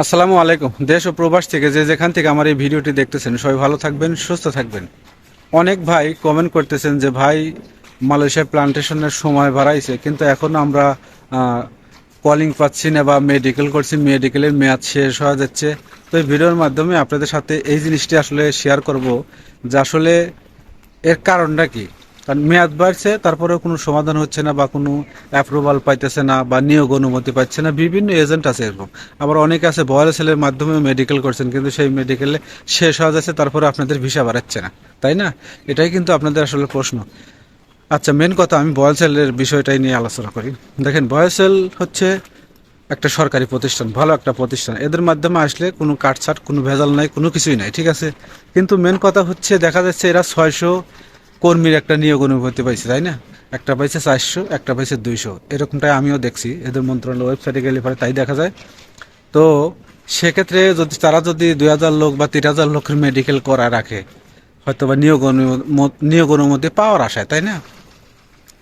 আসসালামু আলাইকুম। দেশ ও প্রবাস থেকে যে যেখান থেকে আমার এই ভিডিওটি দেখতেছেন, সবাই ভালো থাকবেন, সুস্থ থাকবেন। অনেক ভাই কমেন্ট করতেছেন যে, ভাই, মালয়েশিয়া প্লান্টেশনের সময় বাড়াইছে, কিন্তু এখন আমরা কলিং পাচ্ছি না বা মেডিকেল করছি মেডিকেলের মেয়াদ শেষ হয়ে যাচ্ছে। তো এই ভিডিওর মাধ্যমে আপনাদের সাথে এই জিনিসটি আসলে শেয়ার করব যে আসলে এর কারণটা কি? কারণ মেয়াদ বাড়ছে, তারপরেও কোনো সমাধান হচ্ছে না বা কোনো অ্যাপ্রুভাল পাইতেছে না বা নিয়োগ অনুমতি পাচ্ছে না। বিভিন্ন এজেন্ট আছে এরকম। আবার অনেকে আছে, বয়াল সেলের মাধ্যমে মেডিকেল করছেন, কিন্তু সেই মেডিকেলে শেষ হওয়া যাচ্ছে, তারপরে আপনাদের ভিসা বাড়াচ্ছে না। তাই না? এটাই কিন্তু আপনাদের আসলে প্রশ্ন। আচ্ছা মেন কথা, আমি বয়েল সেলের বিষয়টাই নিয়ে আলোচনা করি। দেখেন, বয়েল সেল হচ্ছে একটা সরকারি প্রতিষ্ঠান, ভালো একটা প্রতিষ্ঠান। এদের মাধ্যমে আসলে কোনো কাটছাট, কোনো ভেজাল নাই, কোনো কিছুই নাই, ঠিক আছে? কিন্তু মেন কথা হচ্ছে, দেখা যাচ্ছে এরা ছয়শো কর্মীর একটা নিয়োগ অনুভূতি পাইছে, তাই না? একটা পাইছে চারশো, একটা পাইছে দুইশো। এরকমটাই আমিও দেখছি। এদের মন্ত্রণালয় ওয়েবসাইটে গেলে পরে তাই দেখা যায়। তো সেক্ষেত্রে যদি তারা যদি দুই হাজার লোক বা তিন হাজার লোকের মেডিকেল করা রাখে হয়তো বা নিয়োগ নিয়োগ অনুমতি পাওয়ার আশায়, তাই না?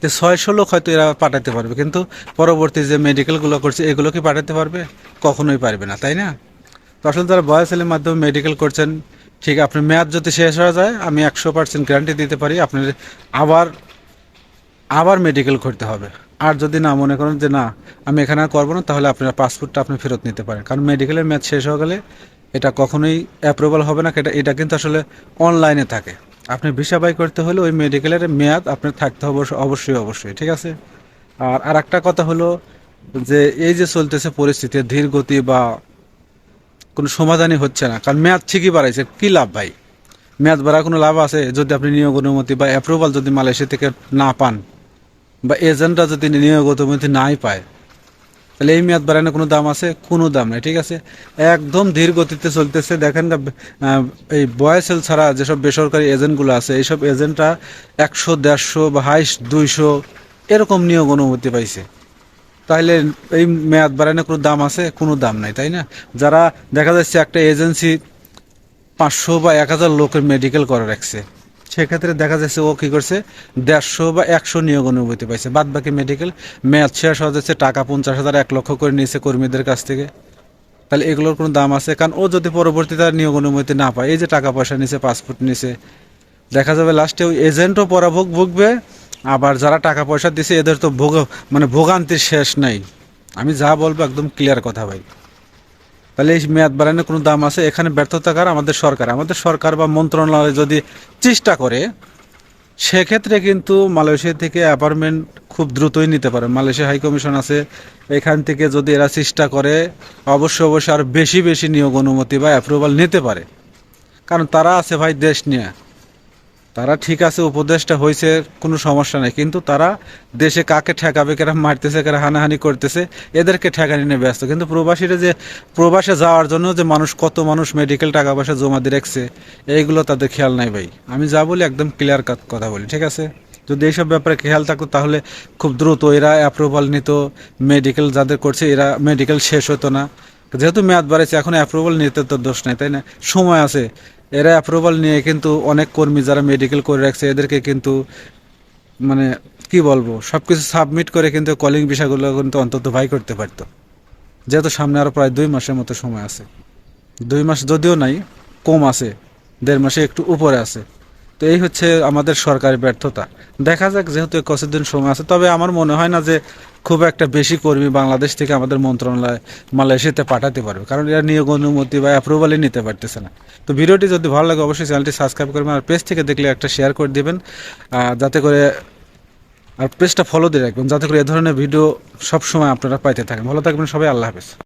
যে ছয়শো লোক হয়তো এরা পাঠাতে পারবে, কিন্তু পরবর্তী যে মেডিকেলগুলো করছে, এগুলো কি পাঠাতে পারবে? কখনোই পারবে না, তাই না? তো আসলে তারা বয়সেলের মাধ্যমে মেডিকেল করছেন ঠিক, আপনার মেয়াদ যদি শেষ হয়ে যায়, আমি একশো পার্সেন্ট গ্যারান্টি দিতে পারি, আপনার আবার আবার মেডিকেল করতে হবে। আর যদি না মনে করেন যে না, আমি এখানে আর করব না, তাহলে আপনার পাসপোর্টটা আপনি ফেরত নিতে পারেন। কারণ মেডিকেলের মেয়াদ শেষ হয়ে গেলে এটা কখনোই অ্যাপ্রুভাল হবে না, এটা এটা কিন্তু আসলে অনলাইনে থাকে। আপনি ভিসা বাই করতে হলে ওই মেডিকেলের মেয়াদ আপনার থাকতে হবে অবশ্যই অবশ্যই, ঠিক আছে? আর আর একটা কথা হলো যে, এই যে চলতেছে পরিস্থিতি ধীর গতি বা কোনো সমাধানই হচ্ছে না। কারণ মেয়াদ ঠিকই বাড়াইছে। কি লাভ ভাই? মেয়াদ বাড়ার কোনো লাভ আছে? যদি আপনি নিয়োগ অনুমতি বা অ্যাপ্রুভাল যদি মালয়েশিয়া থেকে না পান বা এজেন্টরা যদি নিয়োগ অনুমতি নাই পায়, তাহলে এই মেয়াদ বাড়ানোর কোনো দাম আছে? কোনো দাম নেই, ঠিক আছে? একদম ধীর গতিতে চলতেছে। দেখেন এই বয়সেল ছাড়া যেসব বেসরকারি এজেন্টগুলো আছে, এইসব এজেন্টরা একশো, দেড়শো বা হাইস্ট দুইশো এরকম নিয়োগ অনুমতি পাইছে। তাহলে এই মেয়াদ বাড়ানোর কোনো দাম আছে? কোনো দাম নাই, তাই না? যারা দেখা যাচ্ছে একটা এজেন্সি পাঁচশো বা এক হাজার লোকের মেডিকেল করে রাখছে, সেক্ষেত্রে দেখা যাচ্ছে ও কি করছে? দেড়শো বা একশো নিয়োগ অনুমতি পাইছে। বাদ বাকি মেডিকেল মেয়াদ শেষ হয়ে যাচ্ছে, টাকা পঞ্চাশ হাজার, এক লক্ষ করে নিয়েছে কর্মীদের কাছ থেকে। তাহলে এগুলোর কোনো দাম আছে? কারণ ও যদি পরবর্তীতে আর নিয়োগ অনুমতি না পায়, এই যে টাকা পয়সা নিছে পাসপোর্ট নিছে দেখা যাবে লাস্টে ওই এজেন্টও পরাভোগ ভুগবে আবার যারা টাকা পয়সা দিছে, এদের তো ভোগ মানে ভোগান্তির শেষ নাই। আমি যা বলব একদম ক্লিয়ার কথা ভাই। তাহলে এই মেয়াদ বাড়ানোর কোনো দাম আছে? এখানে ব্যর্থতা কার? আমাদের সরকার। আমাদের সরকার বা মন্ত্রণালয় যদি চেষ্টা করে, সেক্ষেত্রে কিন্তু মালয়েশিয়া থেকে অ্যাপার্টমেন্ট খুব দ্রুতই নিতে পারে। মালয়েশিয়া হাই কমিশন আছে। এখান থেকে যদি এরা চেষ্টা করে, অবশ্যই অবশ্যই আর বেশি বেশি নিয়োগ অনুমতি বা অ্যাপ্রুভাল নিতে পারে। কারণ তারা আছে ভাই দেশ নিয়ে। তারা ঠিক আছে উপদেশটা হয়েছে কোনো সমস্যা নেই। কিন্তু তারা দেশে কাকে ঠেকাবে, কেরা মারতেছে, কেরা হানাহানি করতেছে, এদেরকে ঠেকানি নিয়ে ব্যস্ত। কিন্তু প্রবাসীরা যে প্রবাসে যাওয়ার জন্য যে মানুষ, কত মানুষ মেডিকেল টাকা পয়সা জমা দিয়ে রাখছে, এইগুলো তাদের খেয়াল নাই ভাই। আমি যা বলি একদম ক্লিয়ার কথা বলি, ঠিক আছে? যদি এইসব ব্যাপারে খেয়াল থাকতো তাহলে খুব দ্রুত এরা অ্যাপ্রুভাল নিত মেডিকেল যাদের করছে, এরা মেডিকেল শেষ হতো না। যেহেতু মেয়াদ বাড়াইছে, এখন অ্যাপ্রুভাল নিতে তো দোষ নাই, তাই না? সময় আছে। এরা অ্যাপ্রুভাল নিয়ে কিন্তু অনেক কর্মী যারা মেডিকেল করে রাখছে, এদেরকে কিন্তু মানে কি বলব সব কিছু সাবমিট করে কিন্তু কলিং বিষয়গুলো কিন্তু অন্তত ভাই করতে পারতো। যেহেতু সামনে আরও প্রায় দুই মাসের মতো সময় আছে। দুই মাস যদিও নাই, কম আছে, দেড় মাসে একটু উপরে আছে। তো এই হচ্ছে আমাদের সরকারি ব্যর্থতা। দেখা যাক, যেহেতু কতদিন সময় আছে, তবে আমার মনে হয় না যে খুব একটা বেশি কর্মী বাংলাদেশ থেকে আমাদের মন্ত্রণালয় মালয়েশিয়াতে পাঠাতে পারবে, কারণ এরা নিয়োগ অনুমতি বা অ্যাপ্রুভালই নিতে পারতেছে না। তো ভিডিওটি যদি ভালো লাগে, অবশ্যই চ্যানেলটি সাবস্ক্রাইব করবেন আর পেজ থেকে দেখলে একটা শেয়ার করে দিবেন যাতে করে আর পেজটা ফলো দিয়ে রাখবেন, যাতে করে এ ধরনের ভিডিও সবসময় আপনারা পাইতে থাকেন। ভালো থাকবেন সবাই, আল্লাহ হাফেজ।